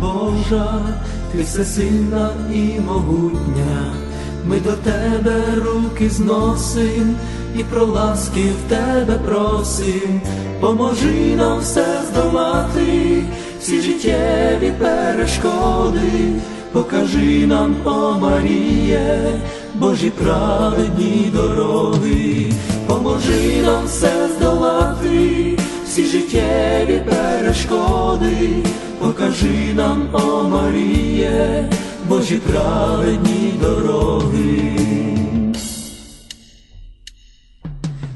Божа, ти всесильна і могутня, ми до тебе руки зносим і про ласки в тебе просим, поможи нам все здолати, всі життєві перешкоди, покажи нам, о Маріє, Божі праведні дороги, поможи нам все здолати, всі життєві перешкоди, покажи нам, о Маріє, Божі праведні дороги.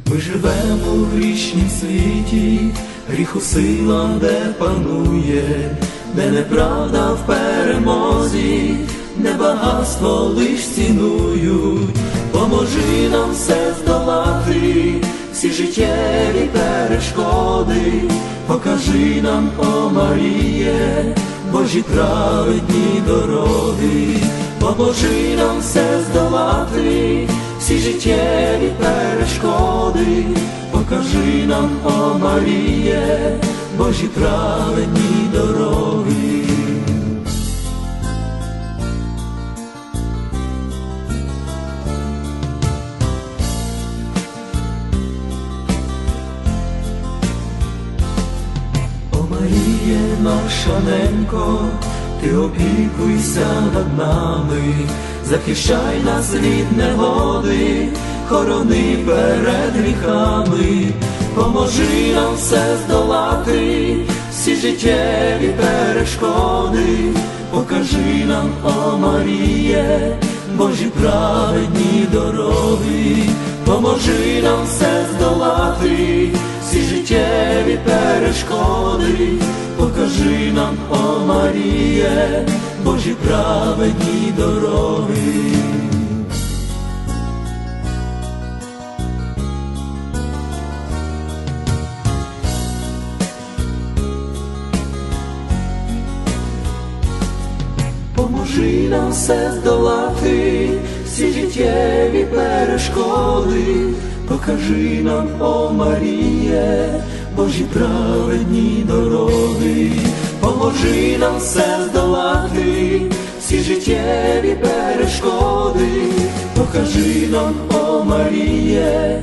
Ми живемо в грішнім світі, гріху сила, де панує, де неправда в перемозі, де багатство лиш цінують, поможи нам все здолати, всі життєві перешкоди, покажи нам, о Маріє, Божі праведні дороги, поможи нам все здолати, всі життєві перешкоди, покажи нам, о Маріє, Божі праведні дороги. Наша ти опікуйся над нами, захищай нас від негоди, хорони перед гріхами, поможи нам все здолати, всі життєві перешкоди, покажи нам, о Маріє, Божі праведні дороги, поможи нам все здолати, всі життєві перешкоди, покажи нам, о Маріє, Божі праведні дороги. Поможи нам все здолати, всі життєві перешкоди, покажи нам, о Маріє, Божі праведні дороги, поможи нам все здолати, всі життєві перешкоди, покажи нам, о Маріє,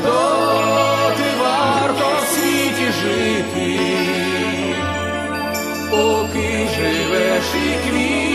Доти варто в світі жити, поки живеш і квітнеш.